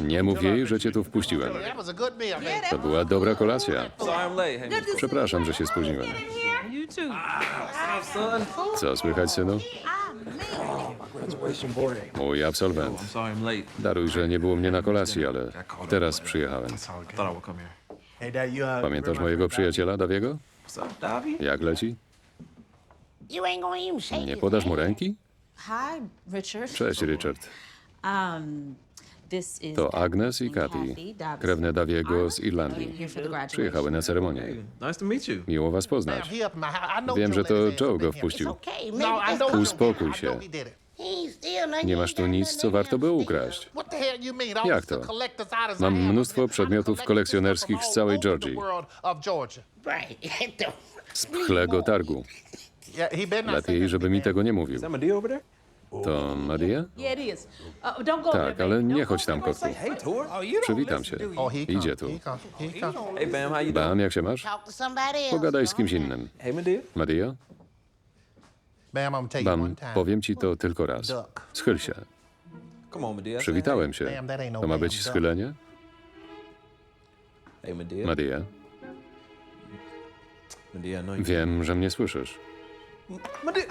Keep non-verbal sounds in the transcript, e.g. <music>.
Nie mów jej, że cię tu wpuściłem. To była dobra kolacja. Przepraszam, że się spóźniłem. Co słychać, synu? Mój absolwent. Daruj, że nie było mnie na kolacji, ale teraz przyjechałem. Uh, Pamiętasz mojego przyjaciela, Dawiego? Jak leci? Nie podasz mu ręki? Cześć, Richard. Um, this is To Agnes i Kathy, krewne Dawiego z I'm Irlandii. here for the graduation. Przyjechały na ceremonię. Nice to meet you. Miło was poznać. he up in my house. I know Wiem, że to Joe go in here. wpuścił. Okay, No, Uspokój I się. know he did it. He's still nothing. Nie masz tu nic, co warto by ukraść. What the hell you mean? All Jak the to? Mam mnóstwo przedmiotów kolekcjonerskich z całej Georgii. world of Georgia. Right. <laughs> The- Z pchlego targu. Yeah, he better not say Lepiej, żeby mi tego nie mówił. To is. Uh, go Tak, ale nie chodź tam, kotku. Her. Przywitam się. Oh. Idzie tu. Hey, Bam, how you doing? Bam, jak się masz? Pogadaj z kimś innym. Hey. Madia? Bam, powiem ci to tylko raz. Schyl się. Come on, Medea. Przywitałem się. No To ma być schylenie? Hey, you. wiem, że mnie słyszysz. Medea.